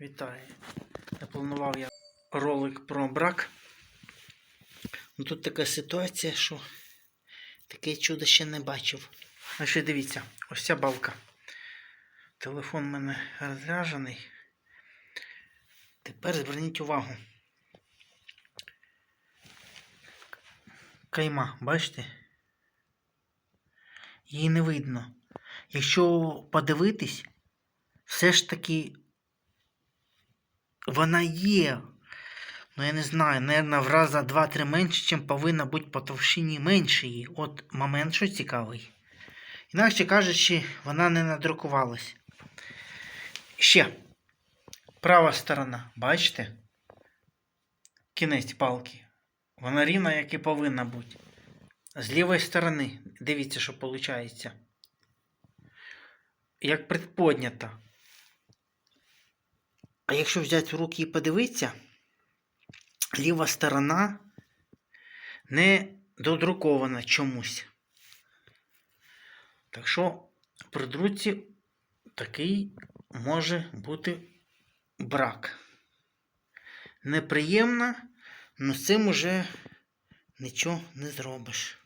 Вітаю. Не планував я ролик про брак. Ну, тут така ситуація, що таке чудо ще не бачив. Значить, дивіться, ось ця балка. Телефон в мене розряджений. Тепер зверніть увагу. Кайма, бачите? Її не видно. Якщо подивитись, все ж таки вона є. Ну, я не знаю, наверное, в раза 2-3 менше, чим повинна бути по товщині менше її. От момент, що цікавий. Інакше кажучи, вона не надрукувалась. Ще. Права сторона, бачите? Кінець палки. Вона рівна, як і повинна бути. З лівої сторони, дивіться, що виходить. Як предподнята. А якщо взяти в руки і подивитися, ліва сторона не додрукована чомусь. Так що при друці такий може бути брак. Неприємно, але з цим уже нічого не зробиш.